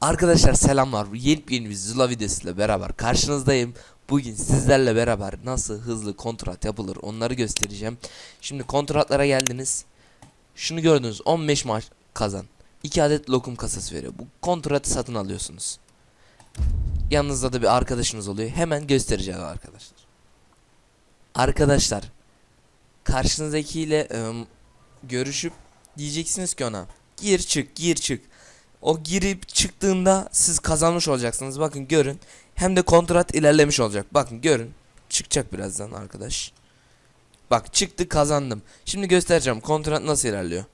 Arkadaşlar selamlar. Yepyeni bir Zula videosuyla beraber karşınızdayım. Bugün sizlerle beraber nasıl hızlı kontrat yapılır onları göstereceğim. Şimdi kontratlara geldiniz. Şunu gördünüz 15 maç kazan. 2 adet lokum kasası veriyor. Bu kontratı satın alıyorsunuz. Yanınızda da bir arkadaşınız oluyor. Hemen göstereceğim arkadaşlar. Arkadaşlar karşınızdakiyle ım, görüşüp diyeceksiniz ki ona gir çık gir çık. O girip çıktığında siz kazanmış olacaksınız. Bakın görün. Hem de kontrat ilerlemiş olacak. Bakın görün. Çıkacak birazdan arkadaş. Bak çıktı kazandım. Şimdi göstereceğim kontrat nasıl ilerliyor.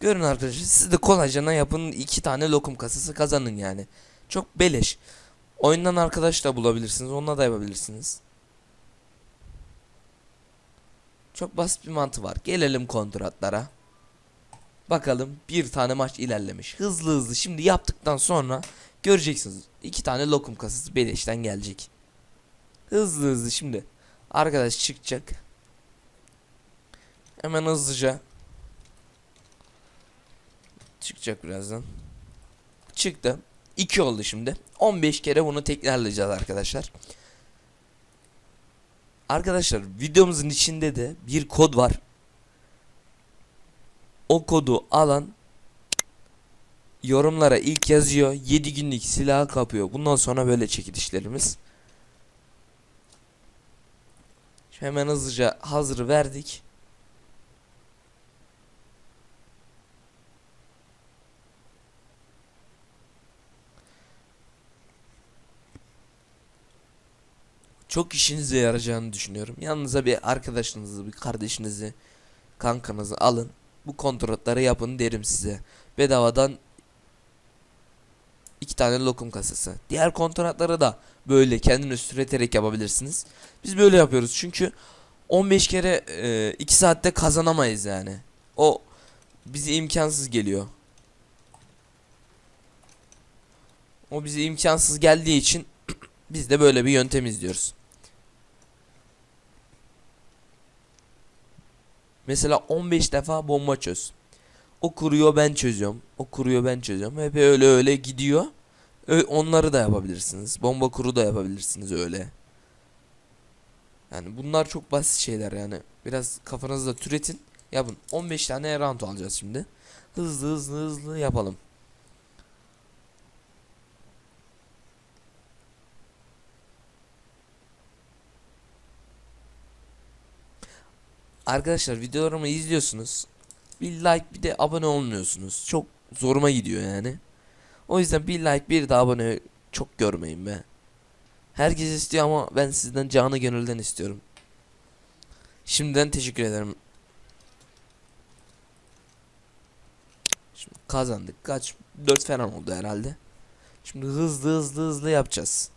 Görün arkadaşlar siz de kolaycana yapın iki tane lokum kasası kazanın yani. Çok beleş. Oyundan arkadaş da bulabilirsiniz. Onunla da yapabilirsiniz. Çok basit bir mantığı var. Gelelim kontratlara. Bakalım bir tane maç ilerlemiş. Hızlı hızlı şimdi yaptıktan sonra göreceksiniz. iki tane lokum kasası beleşten gelecek. Hızlı hızlı şimdi. Arkadaş çıkacak. Hemen hızlıca. Çıkacak birazdan. Çıktı. 2 oldu şimdi. 15 kere bunu tekrarlayacağız arkadaşlar. Arkadaşlar videomuzun içinde de bir kod var. O kodu alan yorumlara ilk yazıyor. 7 günlük silah kapıyor. Bundan sonra böyle çekilişlerimiz. Şimdi Hemen hızlıca hazır verdik. Çok işinize yarayacağını düşünüyorum. Yanınıza bir arkadaşınızı, bir kardeşinizi, kankanızı alın. Bu kontratları yapın derim size. Bedavadan iki tane lokum kasası. Diğer kontratları da böyle kendiniz türeterek yapabilirsiniz. Biz böyle yapıyoruz çünkü 15 kere 2 saatte kazanamayız yani. O bize imkansız geliyor. O bize imkansız geldiği için biz de böyle bir yöntem izliyoruz. Mesela 15 defa bomba çöz. O kuruyor ben çözüyorum. O kuruyor ben çözüyorum. Hep öyle öyle gidiyor. Onları da yapabilirsiniz. Bomba kuru da yapabilirsiniz öyle. Yani bunlar çok basit şeyler yani. Biraz kafanızda türetin. Yapın. 15 tane round alacağız şimdi. Hızlı hızlı hızlı yapalım. Arkadaşlar videolarımı izliyorsunuz. Bir like bir de abone olmuyorsunuz. Çok zoruma gidiyor yani. O yüzden bir like bir de abone çok görmeyin be. Herkes istiyor ama ben sizden canı gönülden istiyorum. Şimdiden teşekkür ederim. Şimdi kazandık. Kaç? 4 falan oldu herhalde. Şimdi hızlı hızlı hızlı yapacağız.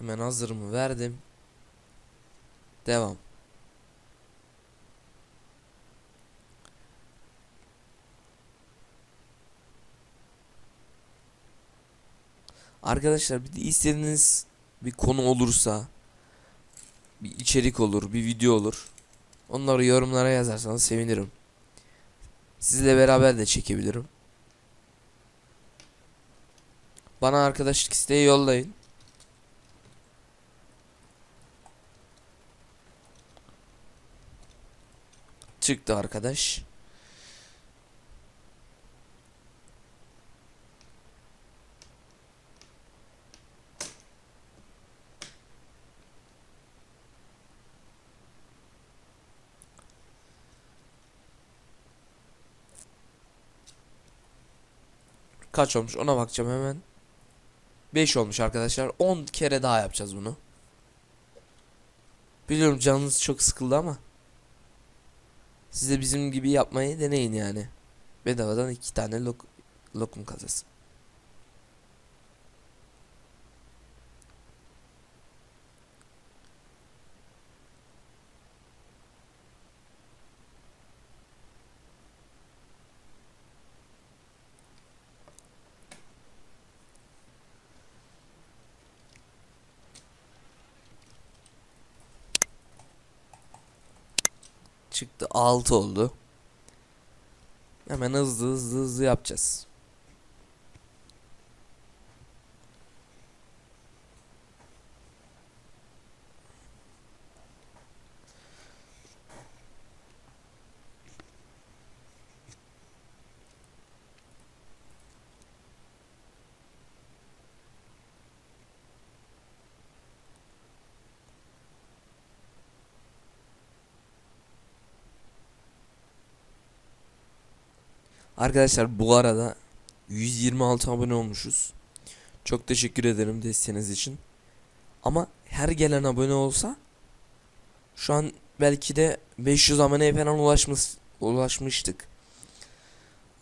Hemen hazırımı verdim. Devam. Arkadaşlar bir de istediğiniz bir konu olursa bir içerik olur, bir video olur. Onları yorumlara yazarsanız sevinirim. Sizle beraber de çekebilirim. Bana arkadaşlık isteği yollayın. Çıktı arkadaş. Kaç olmuş ona bakacağım hemen. 5 olmuş arkadaşlar. 10 kere daha yapacağız bunu. Biliyorum canınız çok sıkıldı ama. Siz de bizim gibi yapmayı deneyin yani. Bedavadan iki tane lok lokum kazası. Çıktı 6 oldu. Hemen hızlı hızlı hızlı yapacağız. Arkadaşlar bu arada 126 abone olmuşuz. Çok teşekkür ederim desteğiniz için. Ama her gelen abone olsa şu an belki de 500 aboneye falan ulaşmış, ulaşmıştık.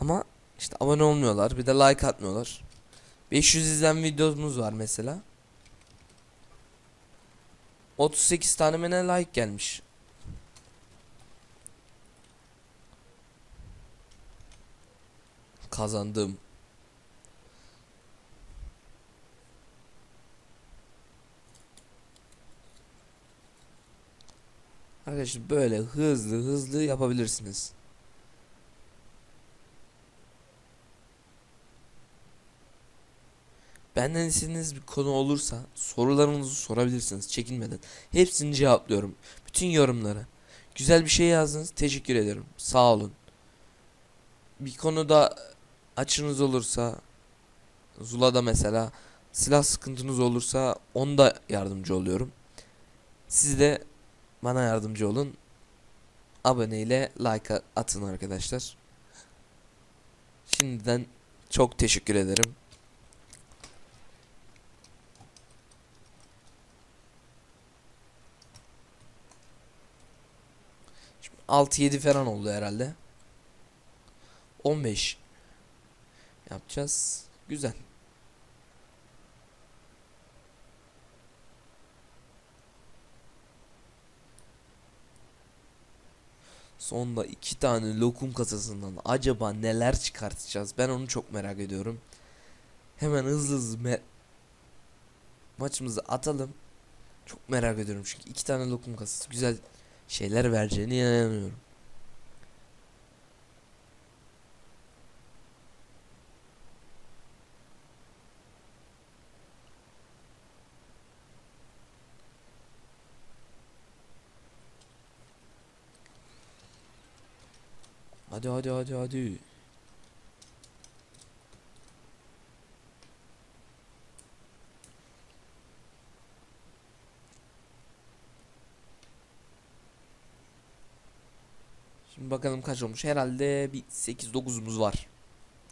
Ama işte abone olmuyorlar. Bir de like atmıyorlar. 500 izlen videomuz var mesela. 38 tane mi ne like gelmiş. Kazandım. Arkadaşlar böyle hızlı hızlı yapabilirsiniz. Benden istediğiniz bir konu olursa sorularınızı sorabilirsiniz çekinmeden. Hepsini cevaplıyorum. Bütün yorumları. Güzel bir şey yazdınız. Teşekkür ederim. Sağ olun. Bir konuda açınız olursa Zula'da mesela silah sıkıntınız olursa onda yardımcı oluyorum. Siz de bana yardımcı olun. Abone ile like atın arkadaşlar. Şimdiden çok teşekkür ederim. Şimdi 6-7 falan oldu herhalde. 15 yapacağız. Güzel. Sonda iki tane lokum kasasından acaba neler çıkartacağız? Ben onu çok merak ediyorum. Hemen hızlı hızlı maçımızı atalım. Çok merak ediyorum çünkü iki tane lokum kasası güzel şeyler vereceğine inanıyorum. Hadi hadi hadi hadi. Şimdi bakalım kaç olmuş. Herhalde bir 8-9'umuz var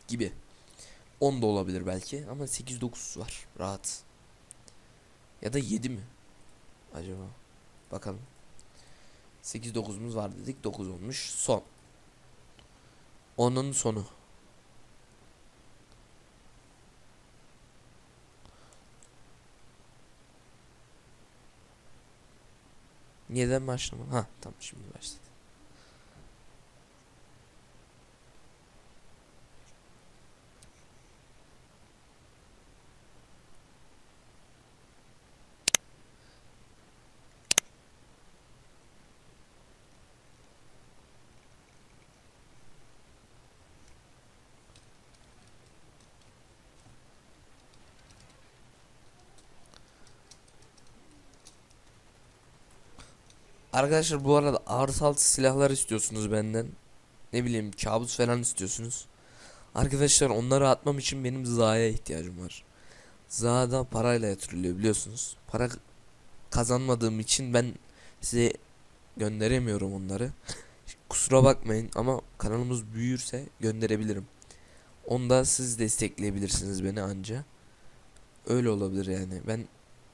gibi. 10 da olabilir belki ama 8-9 var rahat. Ya da 7 mi? Acaba. Bakalım. 8-9'umuz var dedik. 9 olmuş. Son. Onun sonu. Neden başlama? Ha tamam şimdi başladı. Arkadaşlar bu arada artı altı silahlar istiyorsunuz benden. Ne bileyim kabus falan istiyorsunuz. Arkadaşlar onları atmam için benim Za'ya ihtiyacım var. Za'da parayla yatırılıyor biliyorsunuz. Para kazanmadığım için ben size gönderemiyorum onları. Kusura bakmayın ama kanalımız büyürse gönderebilirim. Onda siz destekleyebilirsiniz beni anca. Öyle olabilir yani. Ben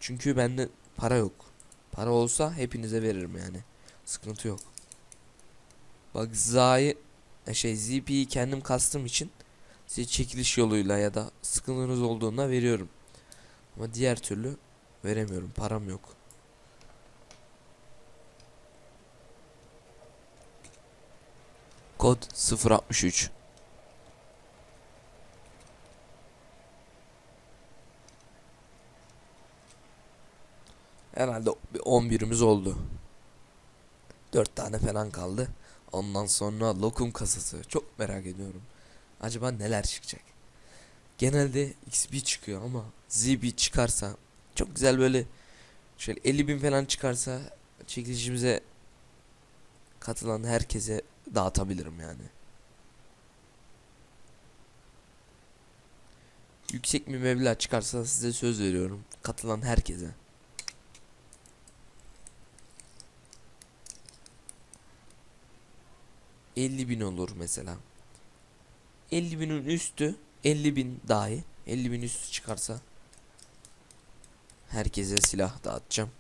çünkü bende para yok. Para olsa hepinize veririm yani. Sıkıntı yok. Bak Za'yı e, şey ZP'yi kendim kastım için size çekiliş yoluyla ya da sıkıntınız olduğunda veriyorum. Ama diğer türlü veremiyorum. Param yok. Kod 063 Herhalde bir 11'imiz oldu. 4 tane falan kaldı. Ondan sonra lokum kasası. Çok merak ediyorum. Acaba neler çıkacak? Genelde XP çıkıyor ama ZB çıkarsa çok güzel böyle şöyle 50 bin falan çıkarsa çekilişimize katılan herkese dağıtabilirim yani. Yüksek bir meblağ çıkarsa size söz veriyorum. Katılan herkese. ...50 bin olur mesela. 50 binin üstü 50 bin dahi 50 bin üstü çıkarsa herkese silah dağıtacağım.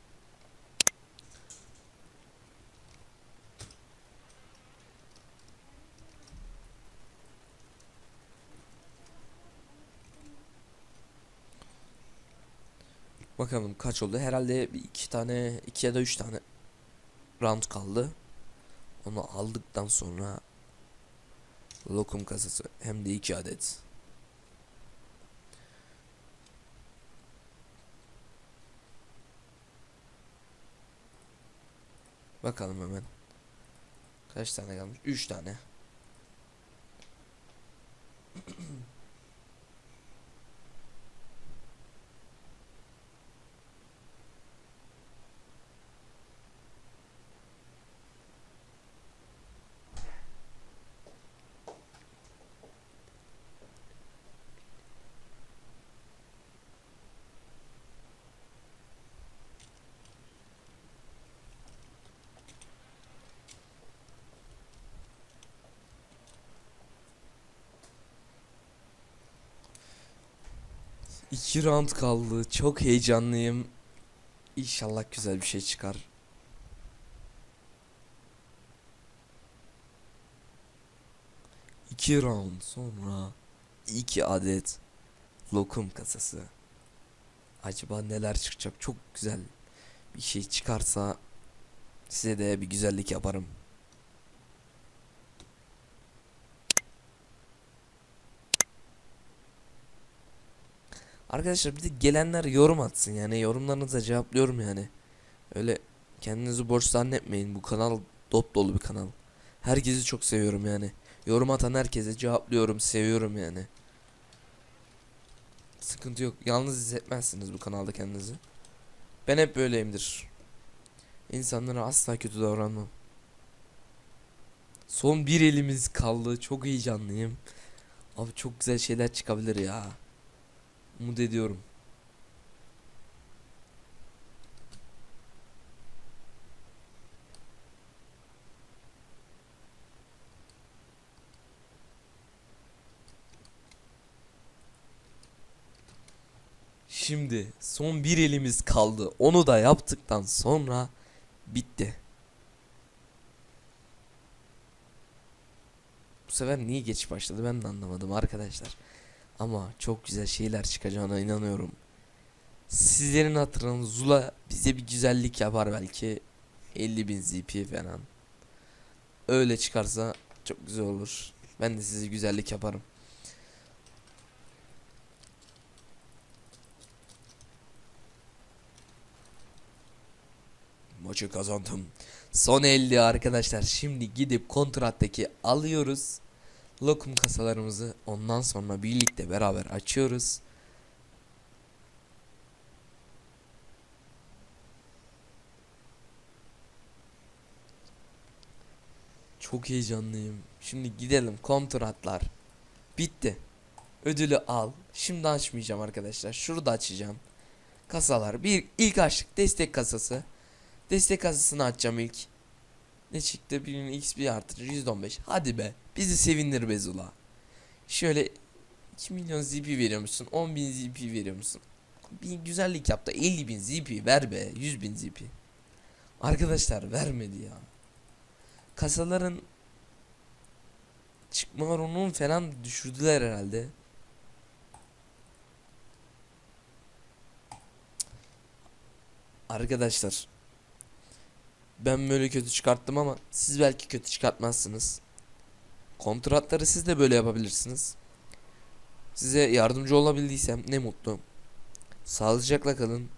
Bakalım kaç oldu? Herhalde iki tane, iki ya da üç tane round kaldı. Onu aldıktan sonra lokum kasası hem de iki adet. Bakalım hemen. Kaç tane kalmış? Üç tane. İki round kaldı. Çok heyecanlıyım. İnşallah güzel bir şey çıkar. İki round sonra iki adet lokum kasası. Acaba neler çıkacak? Çok güzel bir şey çıkarsa size de bir güzellik yaparım. Arkadaşlar bir de gelenler yorum atsın yani yorumlarınıza cevaplıyorum yani. Öyle kendinizi boş zannetmeyin bu kanal dop dolu bir kanal. Herkesi çok seviyorum yani. Yorum atan herkese cevaplıyorum, seviyorum yani. Sıkıntı yok. Yalnız hissetmezsiniz bu kanalda kendinizi. Ben hep böyleyimdir. İnsanlara asla kötü davranmam. Son bir elimiz kaldı. Çok heyecanlıyım. Abi çok güzel şeyler çıkabilir ya. Umut ediyorum. Şimdi son bir elimiz kaldı. Onu da yaptıktan sonra bitti. Bu sefer niye geç başladı ben de anlamadım arkadaşlar. Ama çok güzel şeyler çıkacağına inanıyorum. Sizlerin hatırına Zula bize bir güzellik yapar belki. 50 bin ZP falan. Öyle çıkarsa çok güzel olur. Ben de size güzellik yaparım. Maçı kazandım. Son 50 arkadaşlar. Şimdi gidip kontrattaki alıyoruz. Lokum kasalarımızı ondan sonra birlikte beraber açıyoruz. Çok heyecanlıyım. Şimdi gidelim kontratlar. Bitti. Ödülü al. Şimdi açmayacağım arkadaşlar. Şurada açacağım. Kasalar. Bir ilk açtık destek kasası. Destek kasasını açacağım ilk. Ne çıktı? Birinin XP artırır 115. Hadi be. Bizi sevindir Bezula. Şöyle 2 milyon ZP veriyormuşsun. 10 bin ZP veriyormuşsun. Bir güzellik yap da 50 bin ZP ver be. 100 bin ZP. Arkadaşlar vermedi ya. Kasaların çıkma oranını falan düşürdüler herhalde. Arkadaşlar ben böyle kötü çıkarttım ama siz belki kötü çıkartmazsınız. Kontratları siz de böyle yapabilirsiniz. Size yardımcı olabildiysem ne mutlu. Sağlıcakla kalın.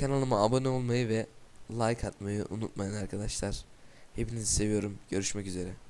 Kanalıma abone olmayı ve like atmayı unutmayın arkadaşlar. Hepinizi seviyorum. Görüşmek üzere.